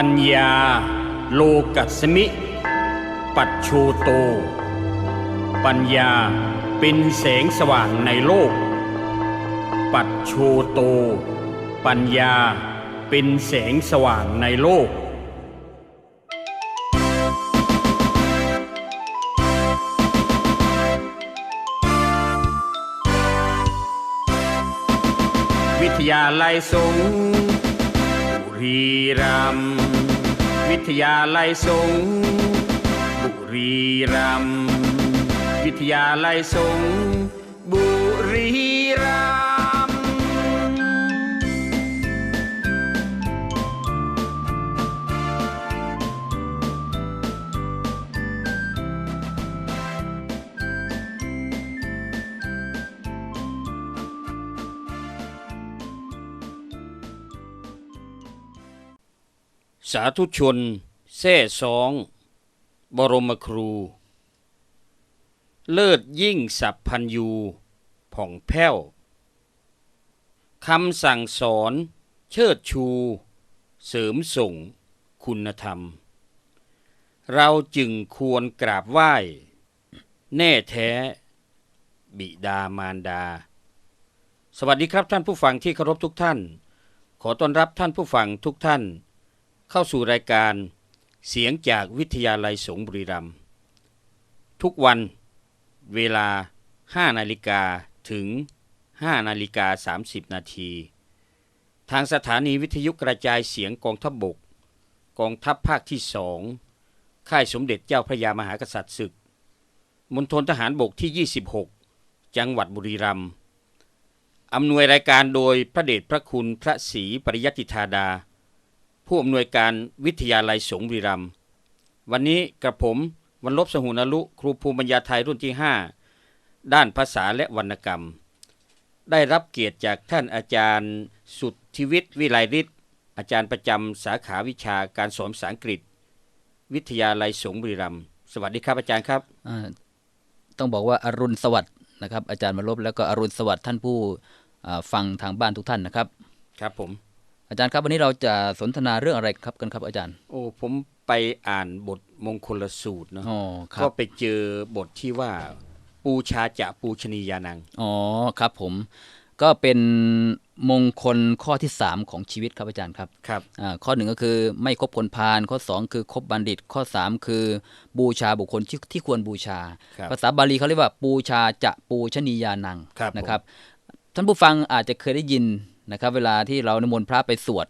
ปัญญาโลกัสมิ ปัจชูโต ปัญญาเป็นแสงสว่างในโลก ปัจชูโต ปัญญาเป็นแสงสว่างในโลกวิทยาลัยสงฆ์บุรีรัมย์ วิทยาลัยสงบุรีรัมวิทยาลัยสงบุรีาธุชนแท่สอง บรมครู เลิศยิ่งสัพพันยูผ่องแผ้วคำสั่งสอนเชิดชู เสริมส่งคุณธรรม เราจึงควรกราบไหว้ แน่แท้ บิดามารดา สวัสดีครับท่านผู้ฟังที่เคารพทุกท่าน ขอต้อนรับท่านผู้ฟังทุกท่าน เข้าสู่รายการเสียงจากวิทยาลัยสงบุรีรัมย์ทุกวันเวลา 5 นาฬิกาถึง 5 นาฬิกา 30 นาทีทางสถานีวิทยุกระจายเสียงกองทัพบบก กองทัพภาคที่สองค่ายสมเด็จเจ้าพระยามหากษัตริย์ศึกมณฑลทหารบกที่ 26 จังหวัดบุรีรัมย์อำนวยรายการโดยพระเดชพระคุณพระศรีปริยติธาดา ผู้อำนวยการวิทยาลัยสงฆ์บุรีรัมย์วันนี้กระผมวันลบสหุนลุครูภูมิปัญญาไทยรุ่นที่ 5 ด้านภาษาและวรรณกรรม ได้รับเกียรติจากท่านอาจารย์สุทธิวิทย์วิไลฤทธิ์อาจารย์ประจำสาขาวิชาการสอนภาษาอังกฤษ วิทยาลัยสงฆ์บุรีรัมย์สวัสดีครับอาจารย์ครับอ่าต้องบอกว่าอรุณสวัสดิ์นะครับ อาจารย์มาลบแล้วก็อรุณสวัสดิ์ท่านผู้อ่าฟังทางบ้านทุกท่านนะครับ ครับผม อาจารย์ครับวันนี้เราจะสนทนาเรื่องอะไรครับกันครับอาจารย์ โอ้ผมไปอ่านบทมงคลสูตรเนาะอ๋อครัก็บไปเจอบทที่ว่า ปูชาจะปูชนียานังอ๋อครับผมก็เป็นมงคลข้อที่ 3 ของชีวิตครับอาจารย์ครับครับอ่าข้อหนึ่งก็คือไม่คบคนพาลข้อ 2 คือคบบัณฑิต ข้อ 3 คือบูชาบุคคลที่ที่ควรบูชาครับภาษาบาลีเขาเรียกว่าปูชาจะปูชนียานังครับนะครับท่านผู้ฟังอาจจะเคยได้ยิน นะครับ เวลาที่เรานิมนต์พระไปสวด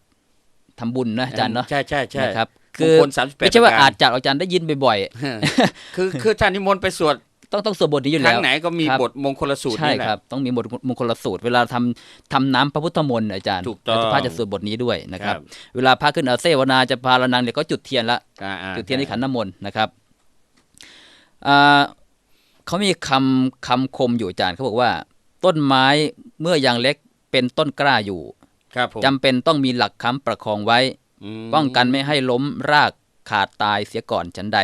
ทำบุญนะอาจารย์เนาะใช่ใช่ใช่นะครับมคืงอคล38ไม่ใช่ว่าประการอาจจะอาจารย์ได้ยินบ่อยคือคือท่านนิมนต์ไปสวดๆต้องต้องสวดบทนี้อยู่คแล้รั้วงไหนก็มีครับบทมงคลสูตรใช่นี่แหละครับต้องมีบทมงคลสูตร เวลาทำทำน้ำพระพุทธมนต์อาจารย์ถูกต้องแล้วพระจะสวดบทนี้ด้วยนะครับครับเวลาพระขึ้นอาเซวนาจะพาละนังเนี่ยก็จุดเทียนละอ่าอ่าจุดเทียนที่ขันน้ำมนต์นะครับอ่าเขามีคำคำคมอยู่อาจารย์เขาบอกว่า ต้นไม้เมื่อยังเล็ก เป็นต้นกล้าอยู่ครับผมจำเป็นต้องมีหลักค้ำประคองไว้อืมป้องกันไม่ให้ล้มรากขาดตายเสียก่อนฉันใด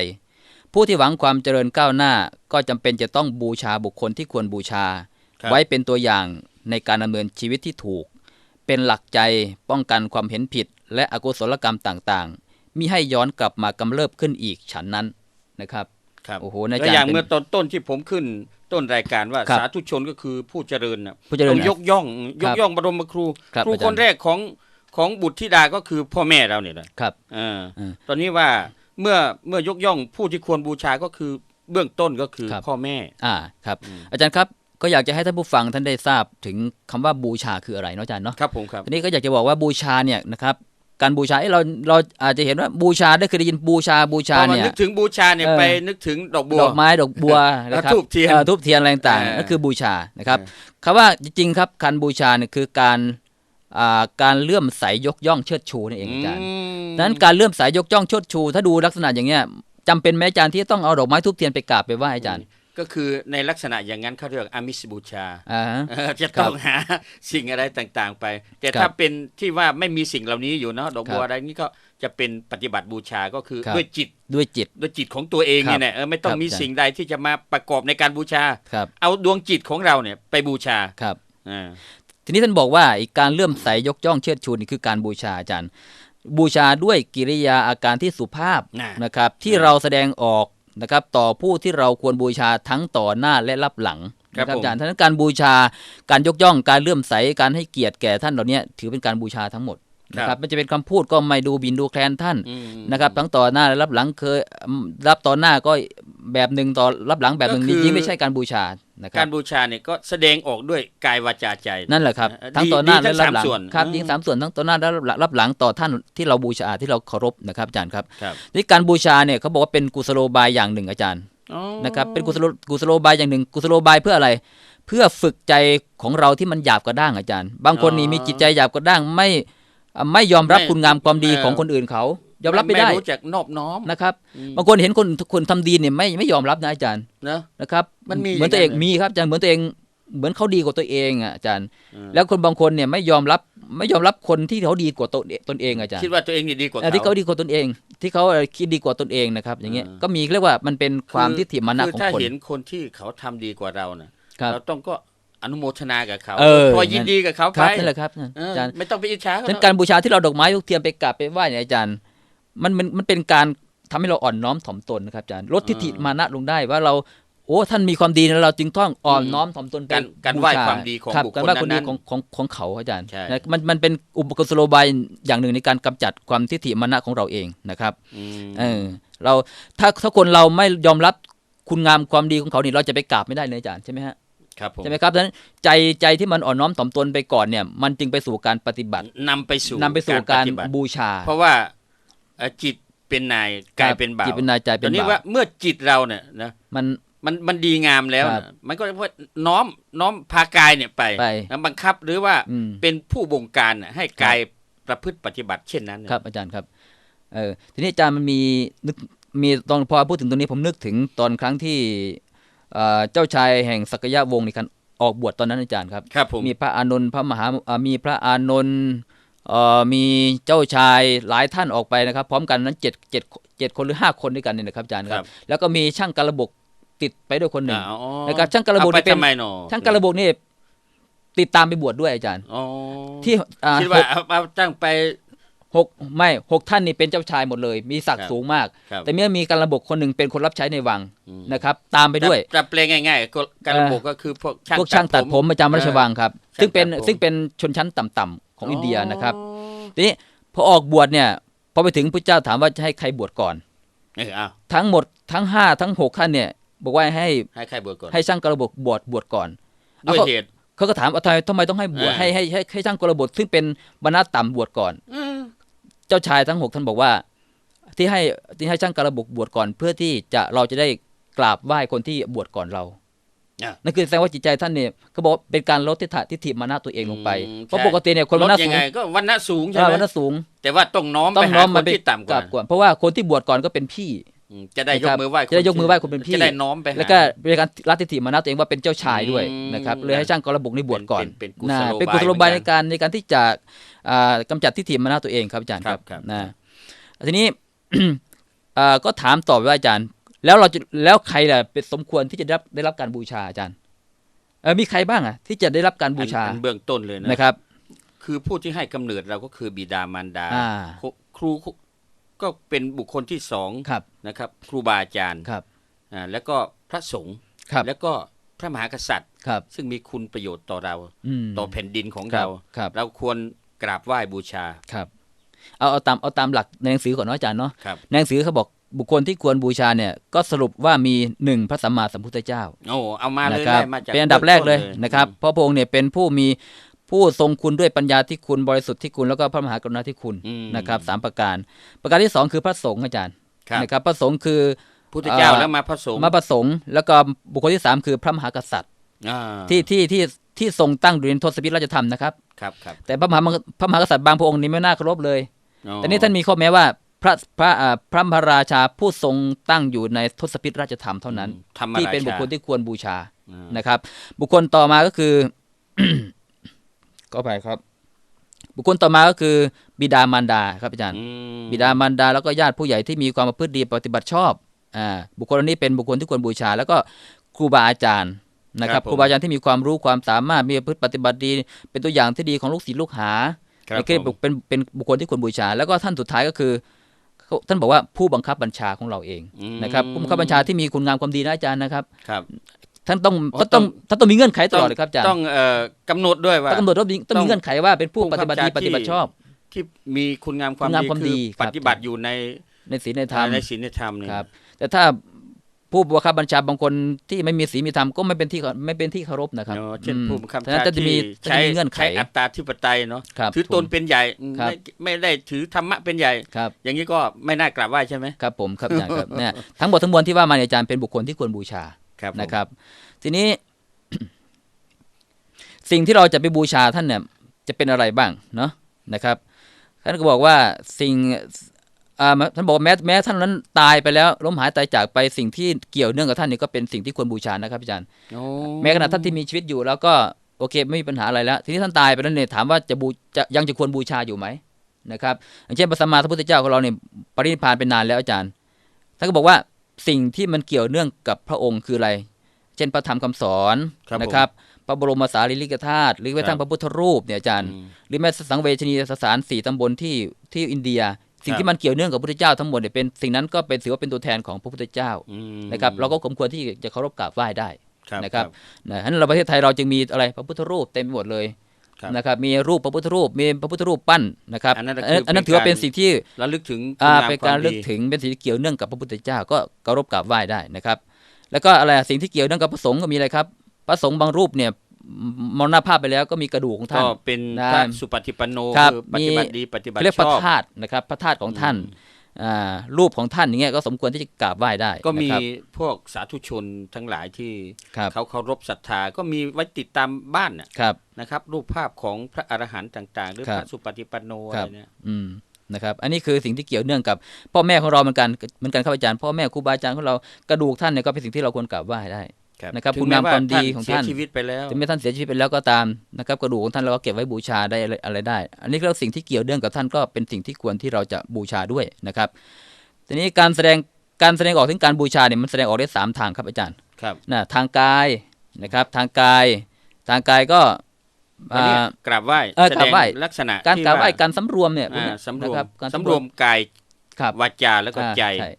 ผู้ที่หวังความเจริญก้าวหน้าก็จำเป็นจะต้องบูชาบุคคลที่ควรบูชาครับไว้เป็นตัวอย่างในการดำเนินชีวิตที่ถูก เป็นหลักใจป้องกันความเห็นผิด และอกุศลกรรมต่างๆมิให้ย้อนกลับมากำเริบขึ้นอีกฉันนั้นนะครับครับโอ้โหอาแล้วจารย์อย่างเป็นเมื่อตอนต้นที่ผมขึ้น ต้นรายการว่าครับสาธุชนก็คือผู้เจริญน่ะผู้เจริญต้องยกย่องยครักบย่องบรมครู ครับครูอาจารย์คนแรกของของบุตรธิดาก็คือพ่อแม่เราเนี่ยแหละครับเออเออตอนนี้ว่าเมื่อเมื่อยกย่องผู้ที่ควรบูชาก็คือเบื้องต้นก็คือครับพ่อแม่ อ่าครับ อาจารย์ครับก็อยากจะให้ท่านผู้ฟังท่านได้ทราบถึงคำว่าบูชาคืออะไรเนาะอาจารย์เนาะครับผมครับทีนี้ก็อยากจะบอกว่าบูชาเนี่ยนะครับ การบูชาเอ้เราเราอาจจะเห็นว่าบูชาได้เคยได้ยินบูชาบูชาพอมาเนี่ยนึกถึงบูชาเนี่ยเออไปนึกถึงดอกบัวดอกไม้ดอกบัวนะครับธูปเทียนออธูปเทียนอะไรต่างเออๆนั่นคือบูชานะครับเออคำว่าจริงๆครับการบูชาเนี่ยคือการอ่าการเลื่อมใสยกย่องเชิดชูนั่นเองอาจารย์มดังนั้นการเลื่อมใสยกย่องเชิดชู ถ้าดูลักษณะอย่างเงี้ยจำเป็นไหมอาจารย์ที่ต้องเอาดอกไม้ทูบเทียนไปกราบไปไหว้อาจารย์ ก็คือในลักษณะอย่างนั้นเขาเรียกอามิสบูชาอ่าฮะเออจะต้องหาสิ่งอะไรต่างๆไป แต่ครับถ้าเป็นที่ว่าไม่มีสิ่งเหล่านี้อยู่เนาะดอกบัวครับอะไรนี้ก็จะเป็นปฏิบัติบูชาก็คือครับด้วยจิตด้วยจิตด้วยจิตของตัวเองครับเนี่ยแหละเออไม่ต้องครับมีอาจารย์สิ่งใดที่จะมาประกอบในการบูชาครับเอาดวงจิตของเราเนี่ยไปบูชาครับอ่าทีนี้ท่านบอกว่าอีกการเลื่อมใสยกย่องเชิดชูนี่คือการบูชาอาจารย์ บูชาด้วยกิริยาอาการที่สุภาพน่ะนะครับ ที่น่ะเราแสดงออก นะครับต่อผู้ที่เราควรบูชาทั้งต่อหน้าและรับหลังครับนะผมอาจารย์ทั้งนั้นการบูชาการยกย่องการเลื่อมใสการให้เกียรติแก่ท่านเหล่านี้ถือเป็นการบูชาทั้งหมดนะครับมันจะเป็นคำพูดก็ไม่ดูบินดูแคลนท่านอืมนะครับทั้งต่อหน้าและรับหลังเคยอืมรับต่อหน้าก็ แบบหนึ่งต่อรับหลังแบบหนึ่งก็คือยิ่งไม่ใช่การบูชานะคการัรบบูชาเนี่ยก็แสดงออกด้วยกายวาจาใจนั่นแหละครับเอ่อทั้งดีต่อหน้าดีทั้และงรับหลังสามส่วนครับอืมยิ่งสามส่วนทั้งต่อหน้าและรับรับหลังต่อท่านที่เราบูชาที่เราเคารพนะครับอาจารย์ครับครับนี่การบูชาเนี่ยเขาบอกว่าเป็นกุศโลบายอย่างหนึ่งอาจารย์อ๋อนะครับเป็นกุศโลกุศโลบายอย่างหนึ่งกุศโลบายเพื่ออะไร เพื่อฝึกใจของเราที่มันหยาบกระด้างอาจารย์ บางคนนี่มีจิตใจหยาบกระด้างไม่อะไม่ยอมรับคุณงามความดีของคนอื่นเขา ยอมรับไม่ได้รู้จักนอบน้อมนะครับอืมบางคนเห็นคนคนทำดีเนี่ยไม่ไม่ยอมรับนะอาจารย์เนอะนะครับ มันมีเหมือนตัวเองอย่างนั้นมีครับอาจารย์เหมือนตัวเองเหมือนเขาดีกว่าตัวเองอะอาจารย์อืมแล้วคนบางคนเนี่ยไม่ยอมรับไม่ยอมรับคนที่เขาดีกว่าตนตนเองอาจารย์คิดว่าตัวเองนี่ดีกว่าอะเขาที่เขาดีกว่าตนเอง ที่เขาเอ่อคิดดีกว่าตนเองนะครับ อย่างเงี้ยอ่าก็มีเรียกว่ามันเป็นความคือทิฏฐิมานะคือของถ้าคนเห็นคนที่เขาทำดีกว่าเราน่ะครับเราต้องก็อนุโมทนากับเขาเออพอยินดีกับเขาคไปรับนั่นแหละครับเอออาจารย์ไม่ต้องไปอิจฉาเขาฉะนั้นหรอกการบูชาที่เราดอกไม้ทุกเทียมไปกราบไปไหว้เนี่ยอาจารย์ มันมันมันเป็นการทำให้เราอ่อนน้อมถ่อมตนนะครับอาจารย์ลดทิฏฐิมานะลงได้ว่าเราโอ้ท่านมีความดีนะเราจึงต้องอ่อนน้อมถ่อมตนไปการการไหว้บูชความดีของครับบุคคการลไหว้ความดีนั้นของของของเขาอาจารย์ใช่นะมันมันเป็นอุปกรณ์สโลบายอย่างหนึ่งในการกำจัดความทิฏฐิมานะของเราเองนะครับๆอืมเออเราถ้าถ้าคนเราไม่ยอมรับคุณงามความดีของเขานี่เราจะไปกราบไม่ได้เลยอาจารย์ใช่ไหมฮะครับผมใช่ไหมครับดังนั้นใจใจที่มันอ่อนน้อมถ่อมตนไปก่อนเนี่ย มันจึงไปสู่การปฏิบัตินำไปสู่นำไปสู่การปฏิบัติบูชา เพราะว่าเอ่อ จิตเป็นนายกายเป็นบ่าวจิตเป็นนายใจตเป็อนนนี้บ่าวว่าเมื่อจิตเราเนี่ยนะมันมันมันดีงามแล้วครับน่ะมันก็ว่าน้อมน้อมพากายเนี่ยไปไปแล้วบังคับหรือว่าอืมเป็นผู้บงการน่ะให้กายประพฤติปฏิบัติเช่นนั้นน่ะครับ อาจารย์ครับเออทีนี้อาจารย์มันมีนึกมีตอนพอพูดถึงตรงนี้ผมนึกถึงตอนครั้งที่เอ่อเจ้าชายแห่งสักยะวงศ์ในการออกบวชตอนนั้นอาจารย์ครับครับผมมีพระอานนท์พระมหาอ่ามีพระอานนท์เอ่อ มีเจ้าชายหลายท่านออกไปนะครับ พร้อมกันนั้นเจ็ดเจ็ดเจ็ดคนหรือห้าคนด้วยกันเนี่ยนะครับอาจารย์ครับ แล้วก็มีช่างกระบกติดไปด้วยคนหนึ่งอ๋อนะครับช่างกระบกเอาไปนี่เป็นทำไมหนอช่างกระบกนี่ติดตามไปบวชด้วยอาจารย์อ๋อที่อ่าคิดหว่ากเอาเอาตั้งไปหกไม่หกท่านนี่เป็นเจ้าชายหมดเลย มีศักครัดิ์บสูงมากครับแต่เมื่อมีการระบบคนหนึ่งเป็นคนรับใช้ในวังอืมนะครับ ตามไปด้วยจะจะแปลงง่ายๆก็การระบบก็คือพวกช่างพวกช่างตัดผมประจำราชวังครับช่างซึ่งเป็นตัดผมซึ่งเป็นชนชั้นต่ำๆ ของอินเดียนะครับอ๋อทีนี้พอออกบวชเนี่ยพอไปถึงพระเจ้าถามว่าจะให้ใครบวชก่อนเออเอาทั้งหมดทั้งห้าทั้งหกท่านเนี่ย บอกว่าให้ให้ใครบวชก่อนให้ช่างกระบกบวชบวชก่อนด้วยเอาเหตุเขาก็ถามว่าทำไมทำไมต้องให้บวชเออให้ให้ให้ให้ช่างกระบกซึ่งเป็นบรรณาต่ำบวชก่อนอืมเจ้าชายทั้งหกท่านบอกว่า ที่ให้ที่ให้ช่างกระบกบวชก่อน เพื่อที่จะเราจะได้กราบไหว้คนที่บวชก่อนเราอะ นั่นคือแสดงว่าจิตใจท่านเนี่ยเขาบอกว่าเป็นการลดทิฏฐิทิฏฐิมานะตัวเองลงไปอืมเพราะใช่ปกติเนี่ยคนลวัดนณะยัสูงงไงก็วันณะสูงใช่อ่าไหมวันณะสูง แต่ว่าต้องน้อมต้ไปองหาน้อมคมันนไปที่ต่ำกกราว่าบก่อนเพราะว่าคนที่บวชก่อนก็เป็นพี่อืมจะได้ยนะคกรับมือไหว้จะได้ยกมือไหว้คนเป็นพี่จะได้น้อมไปหาแล้วก็เป็นการรัดทิฏฐิมานะตัวเองว่าเป็นเจ้าชายด้วยอืมนะครับเลยให้ช่างกระบกนี่บวชก่อนเป็นเป็นนะเป็นเป็นกุศโลบายเหมืในอนกันการในการที่จะอ่ากำจัดทิฏฐิมานะตัวเองครับอาจารย์ครับครับนะทีนี้อ่าก็ถามต่อไปว่าอาจารย์ แล้วเราจะแล้วใครล่ะเป็นสมควรที่จะได้รับได้รับการบูชาอาจารย์เออมีใครบ้างอะ ที่จะได้รับการบูชาอันอันเบื้องต้นเลยนะนะครับ คือผู้ที่ให้กำเนิดเราก็คือบิดามารดา อ่าครูครูก็เป็นบุคคลที่สองครับนะครับ ครูบาอาจารย์ครับอ่าแล้วก็พระสงฆ์ครับ แล้วก็พระมหากษัตริย์ ครับ ซึ่งมีคุณประโยชน์ต่อเรา อืม ต่อแผ่นดินของครัเราบครับ เราควรกราบไหว้บูชาครับ เอาเอาตามเอาตามหลักในหนังสือก่อนเนาะอาจารย์เนาะ ครับ ในหนังสือเขาบอก บุคคลที่ควรบูชาเนี่ยก็สรุปว่ามีหนึ่งพระสัมมาสัมพุทธเจ้าโอ้เอามาเลยนะครับไล่มาจากเป็นอันดับแรกเลยบื้องต้นะครับเพราะพระองค์เนี่ยเป็นผู้มีผู้ทรงคุณด้วยปัญญาที่คุณบริสุทธิ์ที่คุณแล้วก็พระมหากรุณาธิคุณอืมนะครับสามประการ ประการที่สองคือพระสงฆ์อาจารย์ครับนะครับพระสงฆ์คือพุทธเจ้าอ่าแล้วมาพระสงฆ์มาประสงค์แล้วก็บุคคลที่สามคือพระมหากษัตริย์อ่าที่ที่ที่ที่ทรงตั้งอยู่ในทศพิธราชธรรมนะครับครับครับ แต่พระมหาพระมหากษัตริย์บางพระองค์นี้ไม่น่าเคารพเลยอ๋อแต่นี้ท่านมีข้อแม้ว่า พระพระอ่าพระมหาราชาผู้ทรงตั้งอยู่ในทศพิธราชธรรมเท่านั้นธรรมที่ราเป็นบุคชาคลที่ควรบูชาอ่านะครับ บุคคลต่อมาก็คือก็ไปครับ บุคคลต่อมาก็คือ บิดามารดาครับอาจารย์อืมบิดามารดาแล้วก็ญาติผู้ใหญ่ที่มีความประพฤติดีปฏิบัติชอบอ่าบุคคลเหล่านี้เป็นบุคคลที่ควรบูชา แล้วก็ครูบาอาจารย์นะครับครูบาอาจารย์ที่มีความรู้ความสามารถมีประพฤติปฏิบัติดี เป็นตัวอย่างที่ดีของลูกศิษย์ลูกหาครับนี่คือผมเป็นเป็นบุคคลที่ควรบูชา แล้วก็ท่านสุดท้ายก็คือเขา ท่านบอกว่าผู้บังคับบัญชาของเราเองอืมนะครับผู้บังคับบัญชาที่มีคุณงามความดีนะอาจารย์นะครับครับท่านต้องอ๋อท่านต้องต้องท่านต้องมีเงื่อนไขตลอดเลยครับอาจารย์ต้องเอ่อกำหนดด้วยว่าต้องกำหนดว่าต้องต้อมีงเงื่อนไขว่าเป็นผู้ผู้ปบังคัฏิบบัติดีบัญชาปฏิบัติที่ชอบ ที่มีคุณงามความคุณงามดีความคือดีครัปบฏิบัติอยู่ในในศีลในธรรมในศีลในธรรมเนี่ยครับแต่ถ้า ผู้บังคับบัญชาบางคนที่ไม่มีศีลมีธรรมก็ไม่เป็นที่ไม่เป็นที่เคารพนะครับเนอะเช่นอืมผู้บังคับฉะนั้นบัญชาจะมีที่จะมีเงื่อนไขใช้อัตตาธิปไตยเนาะครับถือตนผมเป็นใหญ่ครับไม่ไม่ได้ถือธรรมะเป็นใหญ่ครับอย่างนี้ก็ไม่น่ากราบไหว้ใช่ไหมครับผมครับอาจารย์ครับเนี่ยทั้งหมดทั้งมวลที่ว่ามาเนี่ยอาจารย์เป็นบุคคลที่ควรบูชาครับผมนะครับ ทีนี้ สิ่งที่เราจะไปบูชาท่านเนี่ยจะเป็นอะไรบ้างเนาะนะครับท่านก็บอกว่าสิ่งอ่า ท่านบอกว่าแม้แม้ท่านนั้นตายไปแล้วล้มหายตายจากไปสิ่งที่เกี่ยวเนื่องกับท่านนี่ก็เป็นสิ่งที่ควรบูชานะครับอาจารย์โอ้แม้ขณะท่านที่มีชีวิตอยู่แล้วก็โอเคไม่มีปัญหาอะไรแล้ว ทีนี้ท่านตายไปแล้วเนี่ยถามว่าจะบูจะยังจะควรบูชาอยู่ไหมนะครับอย่างเช่นพระสัมมาสัมพุทธเจ้าของเราเนี่ยปรินิพพานไปนานแล้วอาจารย์ท่านก็บอกว่าสิ่งที่มันเกี่ยวเนื่องกับพระองค์คืออะไร เช่นพระธรรมคำสอนครับผมนะครับพระบรมสารีริกธาตุหรือแม้กระทั่งพระพุทธรูปเนี่ยอาจารย์อืมหรือแม้สังเวชนียสถานสี่ตำบลที่ที่อินเดีย สิ่งครับที่มันเกี่ยวเนื่องกับพระพุทธเจ้าทั้งหมดเนี่ยเป็นสิ่งนั้นก็เป็นถือว่าเป็นตัวแทนของพระพุทธเจ้าอืมนะครับเราก็สมควรที่จะเคารพกราบไหว้ได้ครับนะครับนะฉะนั้นเราประเทศไทยเราจึงมีอะไรพระพุทธรูปเต็มไปหมดเลยครับนะครับมีรูปพระพุทธรูปมีพระพุทธรูปปั้นนะครับอันนั้นก็คืออันนั้นเป็นถือว่าเป็นการสิ่งที่ระลึกถึงอ่าคุณงมเป็นการควมเลึกดีถึงเป็นสิ่งที่เกี่ยวเนื่องกับพระพุทธเจ้าก็เคารพกราบไหว้ได้นะครับ แล้วก็อะไรอะสิ่งที่เกี่ยวเนื่องกับพระสงฆ์ก็มีอะไรครับ พระสงฆ์บางรูปเนี่ย มรณภาพไปแล้วก็มีกระดูกของท่าก็นเป็นนะพระสุปฏิปันโนครับคือปฏิบัติดีปฏิบัติเรียกชพระอบธาตุนะครับพระธาตุของท่านอ่ารูปของท่านอย่างเงี้ยก็สมควรที่จะกราบไหว้ได้ ก็มีนะครับพวกสาธุชนทั้งหลายที่ครับเขาเคารพศรัทธาก็มีไว้ติดตามบ้านน่ะครับนะครับ รูปภาพของพระอรหันต์ต่าง ๆ หรือครับพระสุปฏิปันโนอะครัไรบเนี่ยอืมนะครับ อันนี้คือสิ่งที่เกี่ยวเนื่องกับพ่อแม่ของเราเหมือนกันเหมือนกันครับอาจารย์พ่อแม่ครูบาอาจารย์ของเรากระดูกท่านเนี่ยก็เป็นสิ่งที่เราควรกราบไหว้ได้ นะครับถึคุณแงามความดีของเสียท่านชีวิตไปแล้วถึงแม้ท่านเสียชีวิตไปแล้วก็ตามนะครับกระดูกของท่านเราก็เก็บไว้บูชาได้อะไรอะไรได้ อันนี้ก็สิ่งที่เกี่ยวเนื่องกับท่านก็เป็นสิ่งที่ควรที่เราจะบูชาด้วยนะครับ ทีนี้การแสดงการแสดงออกถึงการบูชาเนี่ยมันแสดงออกได้สามทางครับอาจารย์ครับนะทางกายนะครับทางกาย ทางกายก็อันนี้อ่ากราบไหว้เออแสกราดบงไหว้ลักษณะการที่กราบไหว้ว่การสำรวมเนี่ยพวกอ่าเนี้ยสำรนะวคมบการสำรวมกายครับวาจาแล้วก็อ่าใจช่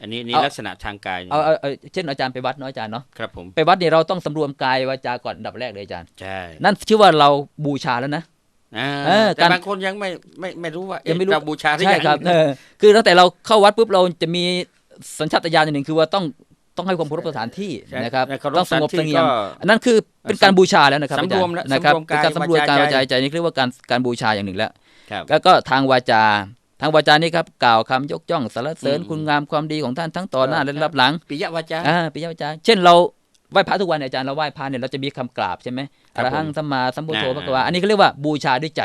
อันนี้นี่เอาลักษณะทางกายเอาเอาเอาเช่นอาจารย์ไปวัดเนาะอาจารย์เนาะครับผมไปวัดเนี่ยเราต้องสำรวมกายวาจาก่อนอันดับแรกเลยอาจารย์ใช่นั่นชื่อว่าเราบูชาแล้วนะอ่าเออแต่การบางคนยังไม่ไม่ไม่รู้ว่ายัเอ๊ะงไม่รู้เราบูชาหรือใช่ยังครับเออคือตั้งแต่เราเข้าวัดปุ๊บเราจะมีสัญชาตญาณอย่างหนึ่งคือว่าต้องต้องให้ความเคารพสถานที่ใช่นะครับในเคารพต้องสงบสถานที่เสงี่ยมก็อันนั้นคือเป็นการบูชาแล้วนะครับสำรวมอาจาแล้วย์นะครับสำรวมกายเป็นการสำรวมกายวาจาวาจาใจนี่เรียกว่าการการบูชาอย่างหนึ่งแล้วครับแล้วก็ทางวาจา ทางวาจานี่ครับกล่าวคำยกย่องสรรเสริญอืมคุณงามความดีของท่านทั้งต่อหน้าครับและรับหลังปิยวาจาอ่าปิยวาจา เช่นเราไหว้พระทุกวันเนี่ยอาจารย์เราไหว้พระเนี่ยเราจะมีคำกราบใช่ไหมครัอบรหังผมสัมมาสัมพุทโธอ่าพระกวาอันนี้เขาเรียกว่าบูชาด้วยใจ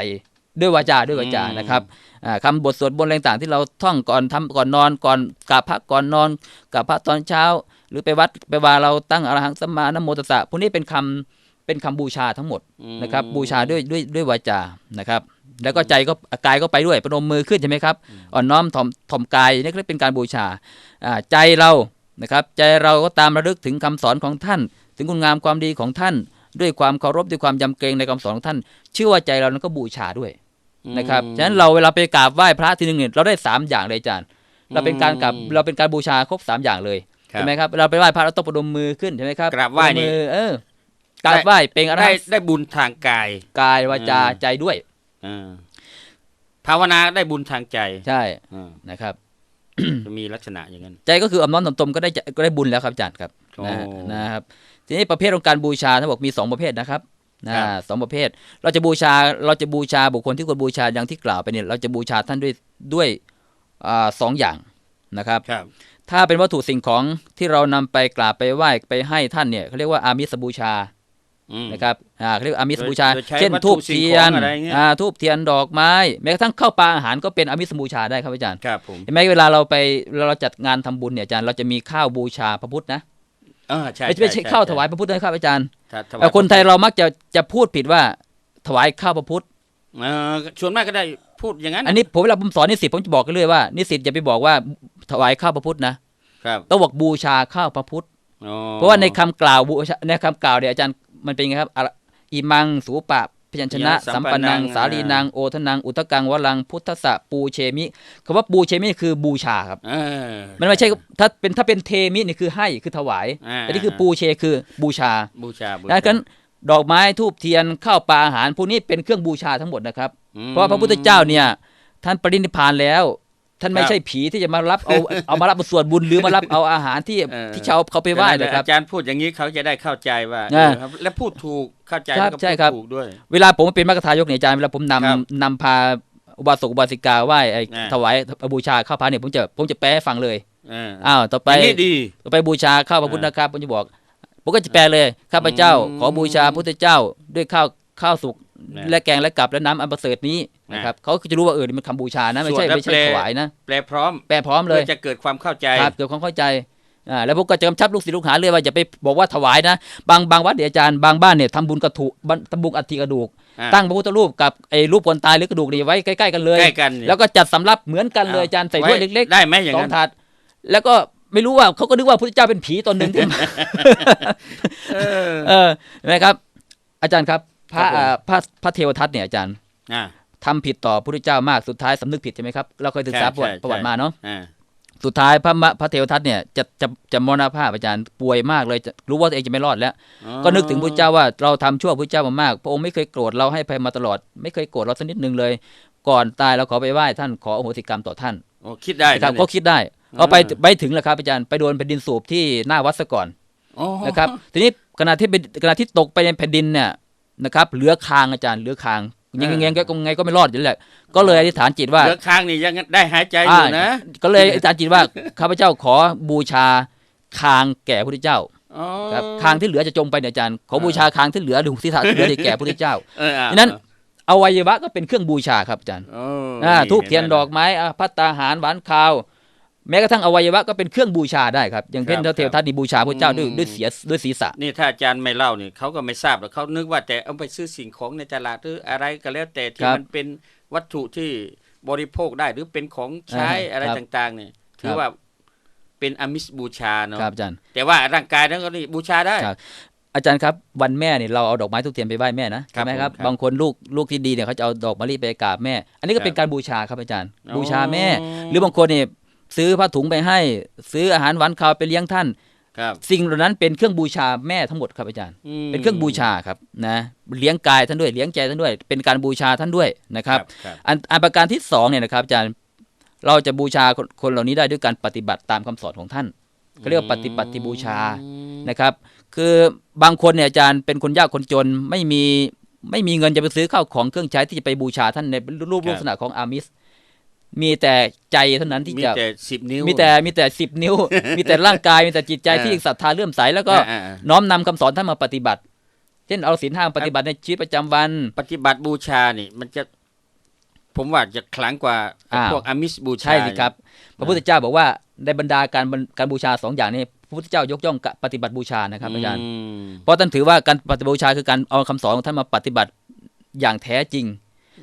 ด้วยวาจาด้วยวาจาอืมนะครับอ่าคำบทสวดบนต์อะไรต่างๆที่เราท่องก่อนทำก่อนนอนก่อนกราบพระก่อนนอนกราบพระตอนเช้า หรือไปวัดไปว่าเราตั้งอรหังสัมมานะโมตัสสะพวกนี้เป็นคำเป็นคำบูชาทั้งหมดอืมนะครับบูชาด้วยด้วยด้วยวาจานะครับ แล้วก็ใจก็กายก็ไปด้วยประนมมือขึ้นใช่ไหมครับอ่อนน้อมถ่อมถ่อมกายนี่ก็เรียกเป็นการบูชาอ่าใจเรานะครับใจเราก็ตามระลึกถึงคำสอนของท่าน ถึงคุณงามความดีของท่าน ด้วยความเคารพด้วยความยำเกรงในคำสอนของท่าน ชื่อว่าใจเรานั้นก็บูชาด้วยนะครับฉะนั้นเราเวลาไปกราบไหว้พระทีนึงเนี่ยเราได้สามอย่างเลยอาจารย์ เราเป็นการกราบเราเป็นการบูชาครบสามอย่างเลยครับใช่ไหมครับเราไปไหว้พระเราต้องประนมมือขึ้นใช่ไหมครับกราบไหว้นี่ประนมมือเออกราบไหว้เป็นอะไรได้ได้บุญทางกาย กายวาจาอืมใจด้วยอ่า ภาวนาได้บุญทางใจใช่อ่านะครับจะมีลักษณะอย่างนั้น ใจก็คืออ่อนน้อมถ่อมตนก็ได้จะก็ได้บุญแล้วครับอาจารย์ครับโอ้นะนะครับ ทีนี้ประเภทของการบูชาท่านบอกมีสองประเภทนะครับนะครับสองประเภท เราจะบูชาเราจะบูชาบุคคลที่ควรบูชาอย่างที่กล่าวไปเนี่ยเราจะบูชาท่านด้วยด้วยอ่าสองอย่างนะครับครับ ถ้าเป็นวัตถุสิ่งของที่เรานำไปกราบไปไหว้ไปให้ท่านเนี่ยเขาเรียกว่าอามิสบูชาอืม นะครับอ่าเขาเรียกว่าอามิสบูชาโดยใช้เช่นวัตถุทูบสิ่งเทีขยองนอะไรเงี้ยอ่าทูบเทียนดอกไม้ แม้กระทั่งข้าวปลาอาหารก็เป็นอามิสบูชาได้ครับอาจารย์ครับผมเห็นไหมเวลาเราไปเราจัดงานทำบุญเนี่ยอาจารย์เราจะมีข้าวบูชาพระพุทธนะอ่าใช่ไม่ใช่ไม่ใช่ข้าวถวายพระพุทธนะครับอาจารย์ถ้าถวาแต่คนไทยเรามักจะจะพูดผิดว่าถวายข้าวพระพุทธเออชวนมากก็ได้พูดอย่างนั้น อันนี้ผมเวลาผมสอนนิสิตผมจะบอกกันเลยว่านิสิตอย่าไปบอกว่าถวายข้าวพระพุทธนะครับต้องบอกบูชาข้าวพระพุทธอ๋อเพราะว่าในคำกล่าวบูชาในคำกล่าวเนี่ยอาจารย์ มันเป็นไงครับอะอิมังสูปะพยัญชนะ สัสัมมปปนันังงสาลีนังโอทนัง อุทกังวลัง พุทธะปูเชมิคำว่าปูเชมิคือบูชาครับเออมันไม่ใช่ถ้าเป็นถ้าเป็นเทมินี่คือให้คือถวายอ่าแต่นี่คือปูเชคือบูชาบูชาบูดังนั้นดอกไม้ทูบเทียนข้าวปลาอาหารพวกนี้เป็นเครื่องบูชาทั้งหมดนะครับอืมเพราะพระพุทธเจ้าเนี่ย ท่านปรินิพพานแล้ว ท่านไม่ครับใช่ผีที่จะมารับเอาเอามารับส่วนบุญหรือมารับเอาอาหารที่เออที่ชาวเขาไปไหว้นะครับอาจารย์พูดอย่างนี้เขาจะได้เข้าใจว่าอ่าเออครับและพูดถูกเข้าใจครับแล้วก็ใช่พูดครับถูกด้วย เวลาผมเป็นมรรคทายกเนี่ยอาจารย์เวลาผมนำครับนำพาอุบาสกอุบาสิกาไหว้ไอ้อ่าถวายบูชาข้าวพระเนี่ยผมจะผมจะแปลให้ฟังเลยเอออ้าวต่อไปอย่างนี้ดีต่อไปบูชาข้าวพระพุทธอ่านะครับผมจะบอกผมก็จะแปลเลยข้าพเจ้าอืมขอบูชาพุทธเจ้าด้วยข้าวข้าวสุกนะ และแกงและกับและน้ำอันประเสริฐนี้นะนะครับเขาก็จะรู้ว่าเออนี่มันคำบูชานะไม่ใช่สวดและไม่ใช่แปลถวายนะแปลพร้อมแปลพร้อมเลยพื่อจะเกิดความเข้าใจครับเกิดความเข้าใจอ่าแล้วผมก็จะกำชับลูกศิษย์ลูกหาเลยว่าอย่าไปบอกว่าถวายนะ บางบางวัดเดี๋ยวอาจารย์บางบ้านเนี่ยทำบุญกระถุบันทำบุญอัฐิกระดูกอ่าตั้งพระพุทธรูปกับไอ้รูปคนตายหรือกระดูกนี่ไว้ใกล้ๆกันเลยใกล้กันเนี่ยแล้วก็จัดสำรับเหมือนกันเลยอาจารย์ใส่ถ้วยเล็กได้ไหมอย่างๆสองนั้นถาดแล้วก็ไม่รู้ว่าเขาก็นึกว่าพระพุทธเจ้าเป็นผีตนหนึ่งที่มาเออเออเห็นไหมครับ อาจารย์ครับ พระครับผมอ่าพระพระเทวทัตเนี่ยอาจารย์อ่าทำผิดต่อพระพุทธเจ้ามากสุดท้ายสำนึกผิดใช่ไหมครับเราเคยศึกษาใช่ประวัติใช่ประวัติมาเนาะอ่าสุดท้ายพระมะพระเทวทัตเนี่ยจะจะจะมรณภาพอาจารย์ป่วยมากเลยจะรู้ว่าตัวเองจะไม่รอดแล้ว ก็นึกถึงพระเจ้าว่าเราทำชั่วพระเจ้ามามาก พระองค์ไม่เคยโกรธเราให้ภัยมาตลอด ไม่เคยโกรธเราสักนิดหนึ่งเลย ก่อนตายเราขอไปไหว้ท่านขออโหสิกรรมต่อท่านโอ้คิดได้นะครับนะก็เนี่ยคิดได้เอาไปไปถึงแล้วครับอาจารย์ไปโดนแผ่นดินสูบที่หน้าวัดซะก่อนโอ้นะครับทีนี้ขณะที่เป็นขณะที่ตกไปในแผ่นดินเนี่ย นะครับเหลือคางอาจารย์เหลือคางยังไงยังไงก็ไงก็ไม่รอดอยู่แล้วแหละ ก็เลยอธิษฐานจิตว่าเหลือข้างนี่ยังได้หายใจอยู่นะ ก็เลยอาจารย์จิตว่าข้าพเจ้าขอบูชาคางแก่พระพุทธเจ้าอ๋อครับคางที่เหลือจะจมไปเนี่ยอาจารย์ขอบูชาคางที่เหลือหรือศีรษะที่เหลือที่แก่พระพุทธเจ้าเอออะฉะนั้นอวัยวะก็เป็นเครื่องบูชาครับอาจารย์โอ้อ่าทูบเทียนห็ไหมดอกไม้อะพัตตาหารหวานคาว แม้กระทั่งอวัยวะก็เป็นเครื่องบูชาได้ครับ อย่างเช่นครับเทวทัตนี่บูชาพระเจ้าด้วยอืมด้วยเสียด้วยศีรษะนี่ถ้าอาจารย์ไม่เล่านี่เขาก็ไม่ทราบหรอกเขานึกว่าแต่เอาไปซื้อสิ่งของในตลาดหรืออะไรก็แล้วแต่ที่ครับมันเป็นวัตถุที่บริโภคได้หรือเป็นของใช้อ่าอะไรครับต่างๆเนี่ยถืคอรับว่าเป็นอามิสบูชาเนาะครับอาจารย์แต่ว่าร่างกายนั้นก็นี่บูชาได้ครับอาจารย์ครับวันแม่เนี่ยเราเอาดอกไม้ทุกเทียนไปไหว้แม่นะใช่ไหมครับผมครับบางคนลูกลูกที่ดีเนี่ยเขาจะเอาดอกมะลิไปกราบแม่ อันนี้ก็เป็นครับการบูชาครับอาจารย์อ๋อบูชาแม่ หรือบางคนเนี่ย ซื้อผ้าถุงไปให้ ซื้ออาหารหวานคาวไปเลี้ยงท่านครับสิ่งเหล่านั้นเป็นเครื่องบูชาแม่ทั้งหมดครับอาจารย์มเป็นเครื่องบูชาครับนะเลี้ยงกายท่านด้วยเลี้ยงใจท่านด้วย เป็นการบูชาท่านด้วยนะครับครับอันอันประการที่สองเนี่ยนะครับอาจารย์เราจะบูชาคนคนเหล่านี้ได้ด้วยการปฏิบัติตามคำสอนของท่านเขาเรียกว่าปฏิบัติบูชาอืมนะครับ คือบางคนเนี่ยอาจารย์เป็นคนยากคนจนไม่มีไม่มีเงินจะไปซื้อข้าวของเครื่องใช้ที่จะไปบูชาท่านในรูปลักษณะของอามิส มีแต่ใจเท่านั้นที่มีจะแต่สิบนิ้ว มีแต่มีแต่สิบนิ้ว มีแต่ร่างกายมีแต่จิตใจที่ศรัทธาเลื่อมใสแล้วก็อ่าอ่าน้อมนำคำสอนท่านมาปฏิบัติ เช่นเอาศีลห้ามาปฏิบัติในชีวิตประจำวัน ปฏิบัติบูชานี่ มันจะ ผมว่าจะขลังกว่าอ้าวพวกอามิสบูชาใช่สิครับ พระพุทธเจ้าบอกว่าในบรรดาการบรรการบูชาสองอย่างนี้พระพุทธเจ้ายกย่องปฏิบัติบูชานะครับอาจารย์มเพราะท่านถือว่าการปฏิบัติบูชาคือการเอาคำสอนของท่านมาปฏิบัติอย่างแท้จริง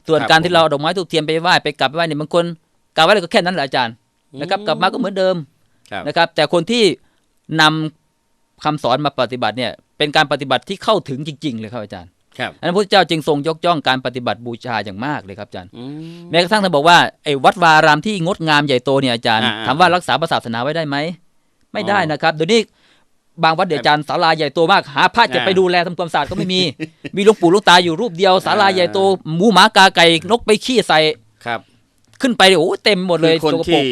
ส่วนการที่เราเอาดอกไม้ทูกเทียนไปไหว้ไปกราบไปไหว้เนี่ยบางคนกราบไหว้ก็แค่นั้นแหละอาจารย์นะครับกลับมาก็เหมือนเดิมครับนะครับ แต่คนที่นำคำสอนมาปฏิบัติเนี่ย เป็นการปฏิบัติที่เข้าถึงจริง ๆ เลยครับอาจารย์ครับอันนั้นพระพุทธเจ้าจึงทรงยกย่องการปฏิบัติบูชาอย่างมากเลยครับอาจารย์อืมแม้กระทั่งท่านบอกว่าไอ้วัดวารามที่งดงามใหญ่โตเนี่ยอาจารย์อ่าอ่าถามว่ารักษาศาสนาไว้ได้ไหมไม่ได้อ๋อนะครับเดี๋ยวนี้ บางวัดเดี๋ยวอาจารย์ศาลาใหญ่โตมากหาพระจะอ่าไปดูแลทำความสะอาดก็ไม่มี มีหลวงปู่หลวงตาอยู่รูปเดียวศาลาใหญ่โตหมูหมากาไก่นกไปขี้ใส่ครับ ขึ้นไปโอ้โหเต็มหมดเลยคือคนสกปรที่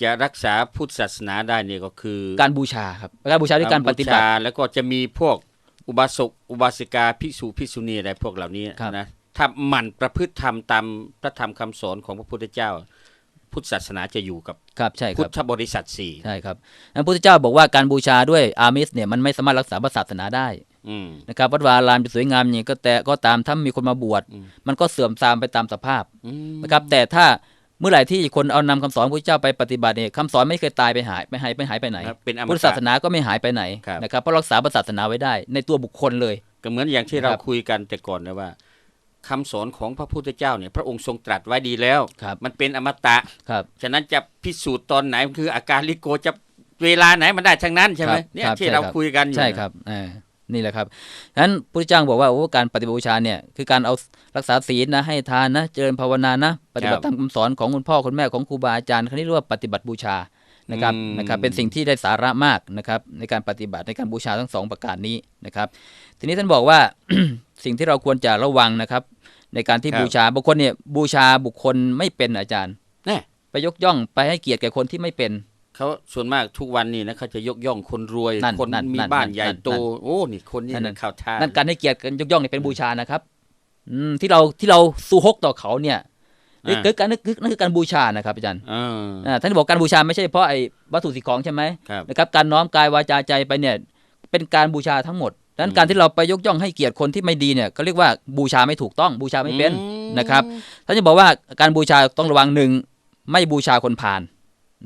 กจะรักษาพุทธศาสนาได้เนี่ยก็คือ การบูชาครับการบูชาด้วยการปฏิบัติบูชาแล้วก็จะมีพวกอุบาสกอุบาสิกาภิกษุภิกษุณีอะไรพวกเหล่านี้ครับนะถ้าหมั่นประพฤติธรรมตามพระธรรมคำสอนของพระพุทธเจ้า พุทธศาสนาจะอยู่กับครับใช่คพุรัทบธบริษัทสี่ใช่ครับนั้นพระพุทธเจ้าบอกว่าการบูชาด้วยอามิสเนี่ยมันไม่สามารถรักษาศาสนาได้อืมนะครับวัดวาอารามจะสวยงามอย่างนี้ก็แต่ก็ตามถ้ามีคนมาบวชอืมมันก็เสื่อมทรามไปตามสภาพอืมนะครับ แต่ถ้าเมื่อไหร่ที่คนเอานำคำสอนพระเจ้าไปปฏิบัติเนี่ยคำสอนไม่เคยตายไปหายไม่หายไม่หายไปไหนครับเป็นอมพุทธตะศาสนาก็ไม่หายไปไหนครับนะครับเพราะรักษาศาสนาไว้ได้ ในตัวบุคคลเลยก็เหมือนอย่างที่คเรารับคุยกันแต่ก่อนนะว่า คำสอนของพระพุทธเจ้าเนี่ยพระองค์ทรงตรัสไว้ดีแล้วครับมันเป็นอมตะครับฉะนั้นจะพิสูจน์ตอนไหนคืออาการลิโกจะเวลาไหนมันได้ทั้งนั้นใช่ไหมครับเนี่ยครับที่ใช่เราครับคุยกันอยู่ใช่ครับเออนี่แหละครับฉะนั้นพระพุทธเจ้าบอกว่าโอ้การปฏิบัติบูชาเนี่ยคือการเอารักษาศีลนะให้ทานนะเจริญภาวนานะ ปฏิบัติตามคำสอนของคุณพ่อคุณแม่ของครูบาอาจารย์เขาเรียกว่าปฏิบัติบูชานะครับอืมนะครับเป็นสิ่งที่ได้สาระมากนะครับในการปฏิบัติในการบูชาทั้งสองประการนี้นะครับ ทีนี้ท่านบอกว่าสิ่งที่เราควรจะระวังนะครับ ในการที่ครับ บูชาบางคนเนี่ยบูชาบุคคลไม่เป็นอาจารย์ แน่ไปยกย่องไปให้เกียรติแก่คนที่ไม่เป็น เขาส่วนมากทุกวันนี้นะเขาจะยกย่องคนรวย นั่นคนนั่นมีนั่นบ้านนั่นใหญ่นั่นโตโอ้นี่คนนี้นั่นนะข่าวทางนั่นการให้เกียรติกันยกย่องเนี่ยเป็นบูชานะครับ อืมที่เราที่เราสู้ฮกต่อเขาเนี่ยนี่คือการนั่นคือนั่นคือการบูชานะครับอาจารย์อ่าอ่าท่านบอกการบูชาไม่ใช่เฉพาะไอ้วัตถุสิ่งของใช่ไหมครับ นะครับ การน้อมกายวาจาใจไปเนี่ย เป็นการบูชาทั้งหมด ดังนั้นการที่เราไปยกย่องให้เกียรติคนที่ไม่ดีเนี่ยเขาเรียกว่าบูชาไม่ถูกต้องบูชาไม่เป็นอืมนะครับท่านจะบอกว่าการบูชาต้องระวังหนึ่งไม่บูชาคนพาล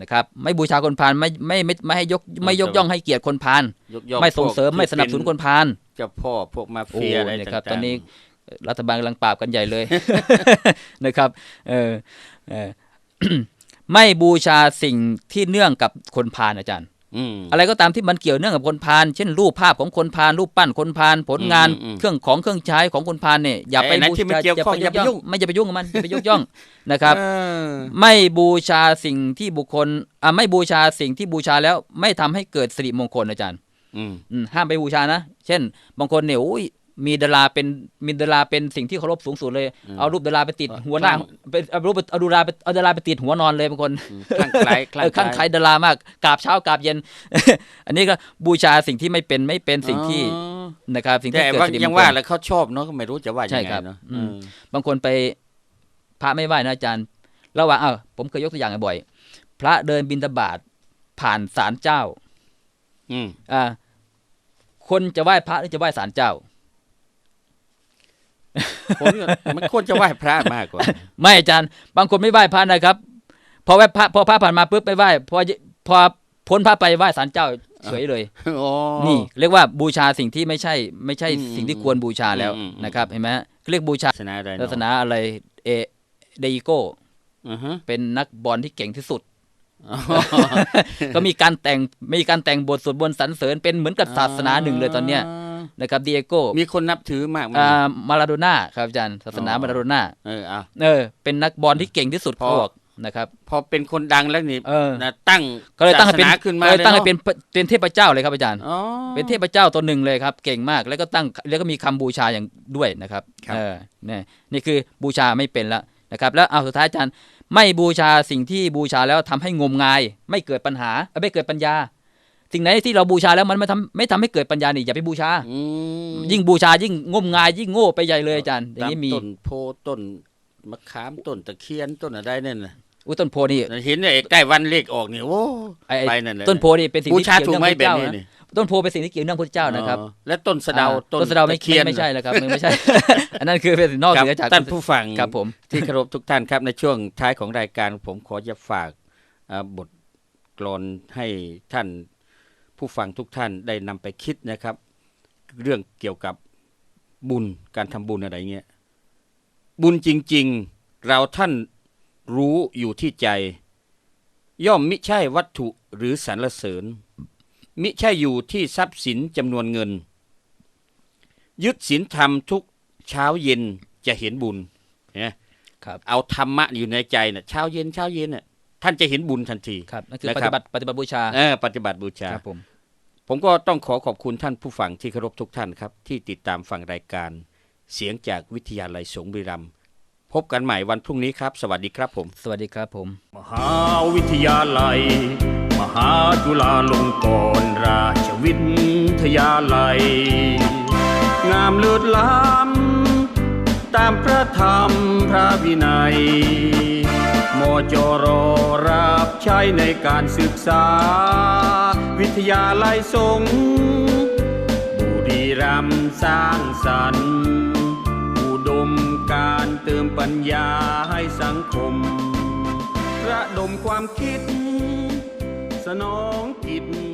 นะครับไม่บูชาคนพาลไม่ไม่ไม่ไม่ให้ยกไม่ยกย่องให้เกียรติคนพาลยกย่องไม่ส่งเสริมพวกไม่สนับสนุนคนพาลเจ้าพ่อพวกมาโอ้เฟียอะไรเนี่ยต่างๆครับตอนนี้รัฐบาลกำลังปราบกันใหญ่เลยนะครับเออเออไม่บูชาสิ่งที่เนื่องกับคนพาลอาจารย์ อืมอะไรก็ตามที่มันเกี่ยวเนื่องกับคนพาลเช่นรูปภาพของคนพาลรูปปั้นคนพาลผลงานอืมอืมเครื่องของเครื่องใช้ของคนพาลเนี่ยอย่าไปไอ้ไหนบูที่มันชาเกี่ยวข้องอย่าไปยุ่งไม่อย่าไปยุ่งกับมันอย่าไปยกย่องนะครับเออไม่บูชาสิ่งที่บุคคลอ่าไม่บูชาสิ่งที่บูชาแล้วไม่ทำให้เกิดสิริมงคลอาจารย์อืมอืมห้ามไปบูชานะ เช่น บางคนเนี่ยอุ้ย มีดาราเป็นมีดาราเป็นสิ่งที่เคารพสูงสุดเลย เอารูปดาราไปติดหัวหน้าเป็นเอารูปเอาดาราไปเอาดาราไปติดหัวนอนเลยบางคนคลั่งไคล้คลั่เออข้างใครดารามากกราบเช้ากราบเย็น อันนี้ก็บูชาสิ่งที่ไม่เป็นไม่เป็นสิ่งที่อ๋อนะครับ สิ่งที่แต่เกิดว่าสิริมยังงคว่าลแล้วเขาชอบเนาะก็ไม่รู้จะว่าใช่ยังไงครับเนาะอืมเออบางคนไปพระไม่ไหว้นะอาจารย์ระหว่างเอ้าผมเคยยกตัวอย่างบ่อย พระเดินบิณฑบาตผ่านศาลเจ้า อืมอ่าคนจะไหว้พระหรือจะไหว้ศาลเจ้า ผมว่ามันควรจะไหว้พระมากกว่า ไม่อาจารย์ บางคนไม่ไหว้พระนะครับ พอไหว้พระพอพระผ่านมาปุ๊บไปไหว้พอพอพ้นพระไปไหว้ศาลเจ้าเฉยเลยอ๋อนี่ เรียกว่าบูชาสิ่งที่ไม่ใช่ ไม่ใช่อืมสิ่งที่ควรบูชาแล้วอืมอืมนะครับ เห็นไหมฮะเรียกบูชาศาสนาอะไรศาเนาะสนาอะไรเอเดโกอือฮะเป็นนักบอลที่เก่งที่สุด ก็มีการแต่งมีการแต่งบทสวดบนต์สรรเสริญเป็นเหมือนกับศาสนาหนึ่งเลยตอนเนี้ย นะครับเดียโกมีคนนับถือมากไหมอ่ามาราโดน่าครับอาจารย์ศาสนาอ๋อมาราโดน่าเออเอาเออเป็นนักบอลที่เก่งที่สุดพอเขาบอกนะครับพอเป็นคนดังแล้วนี่เออนะตั้งก็เลยตั้งให้เป็นศาสนาขึ้นมาก็เลยตั้งให้อะเป็นเป็นเทพเจ้าเลยครับอาจารย์อ๋อเป็นเทพเจ้าตัวหนึ่งเลยครับ เก่งมากแล้วก็ตั้งแล้วก็มีคำบูชาอย่างด้วยนะครับครับเออเนี่ยนี่คือบูชาไม่เป็นแล้วนะครับแล้วเอาสุดท้ายอาจารย์ ไม่บูชาสิ่งที่บูชาแล้วทำให้งมงาย ไม่เกิดปัญหาเอ้ยไม่เกิดปัญญา สิ่งไหนที่เราบูชาแล้วมันไม่ทำไม่ทำให้เกิดปัญญานี่อย่าไปบูชาอืมยิ่งบูชายิ่งงมงาย ยิ่งโง่ไปใหญ่เลยอาจารย์อย่างนี้มีตต้นโพต้นมะขามต้นตะเคียนต้นอะไรเนี่ยนะอุ้ยต้นโพนี่เห็นเนี่ยใกล้วันเลขออกเนี่ยโอ้ไอ้ไอ้ไปนั่นเลยต้นโพนี่เป็นสิ่งบูที่ชาเกี่ยวถูกเนื่องไหมพระแบบเจ้านี้นะนี่ต้นโพเป็นสิ่งที่เกี่ยวเนื่องพระเจ้านะครับอ๋อและต้นสะเดาอ่ต้นสะเดาไม่ตะเคียนไม่ใช่แล้วครับไม่ไม่ใช่ อันนั้นคือเป็นนอกครับเหนือจากท่านผู้ฟังครับผมที่เคารพทุกท่านครับในช่วงท้ายของรายการผมขอจะฝากอ่าบทกลอนให้ท่าน ผู้ฟังทุกท่านได้นำไปคิดนะครับ เรื่องเกี่ยวกับบุญการทำบุญอะไรเงี้ยบุญจริง ๆ เราท่านรู้อยู่ที่ใจ ย่อมมิใช่วัตถุหรือสรรเสริญ มิใช่อยู่ที่ทรัพย์สินจำนวนเงิน ยึดศีลธรรมทุกเช้าเย็นจะเห็นบุญเนี่ยครับเอาธรรมะอยู่ในใจน่ะเช้าเย็นเช้าเย็นน่ะ ท่านจะเห็นบุญทันทีครับนั่นคือนะปครัฏิบบัติปฏิบัติบูชาเออปฏิบัติบูชาครับผมผมก็ต้องขอขอบคุณท่านผู้ฟังที่เคารพทุกท่านครับ ที่ติดตามฟังรายการ เสียงจากวิทยาลัยสงฆ์บุรีรัมย์พบกันใหม่วันพรุ่งนี้ครับ สวัสดีครับผม สวัสดีครับผม มหาวิทยาลัย มหาจุฬาลงกรณราชวิทยาลัย งามเลิศล้ำตามพระธรรมพระวินัย มจรรับใช้ในการศึกษา วิทยาลัยสงบุรีรัมสร้างสรรค์อุดมการเติมปัญญาให้สังคม ระดมความคิด สนองกิจ